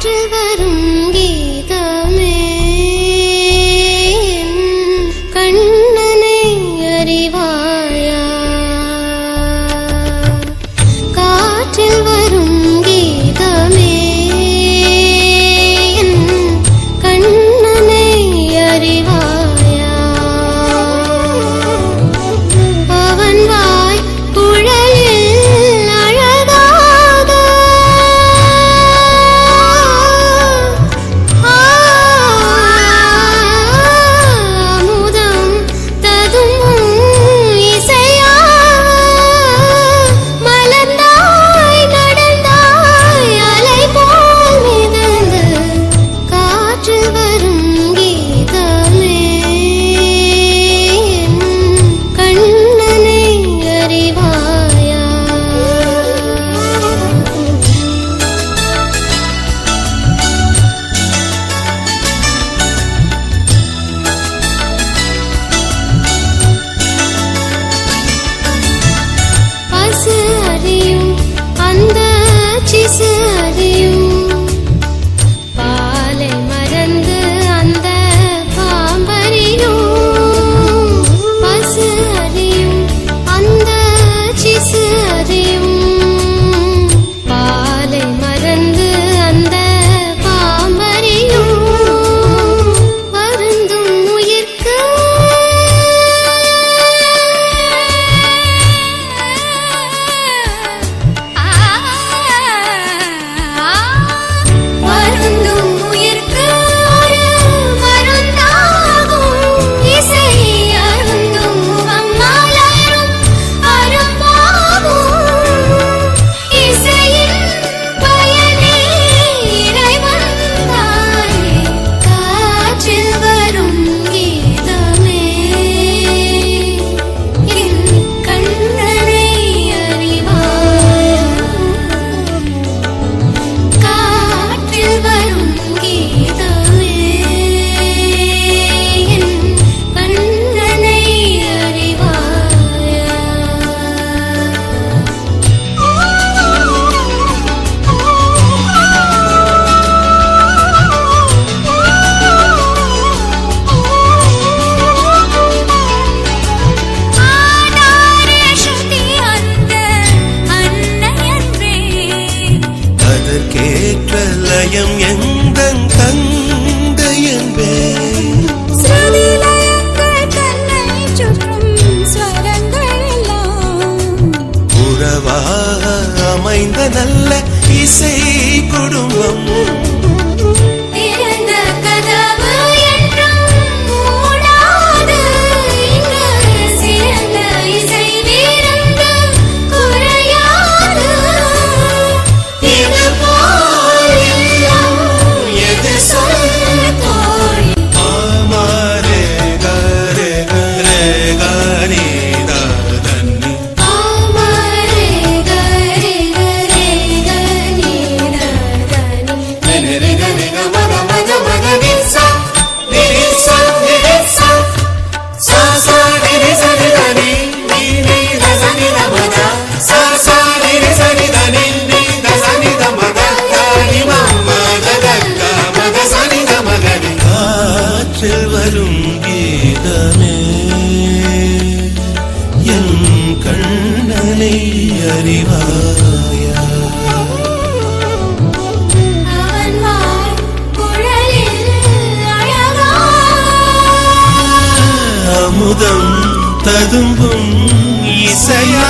这个 அல்லவா அமைந்த நல்ல இசை குடும்பம். காற்றில் வரும் கீதமே என் கண்ணனை அறிவாயா அமுதம் ததும்பும் இசையா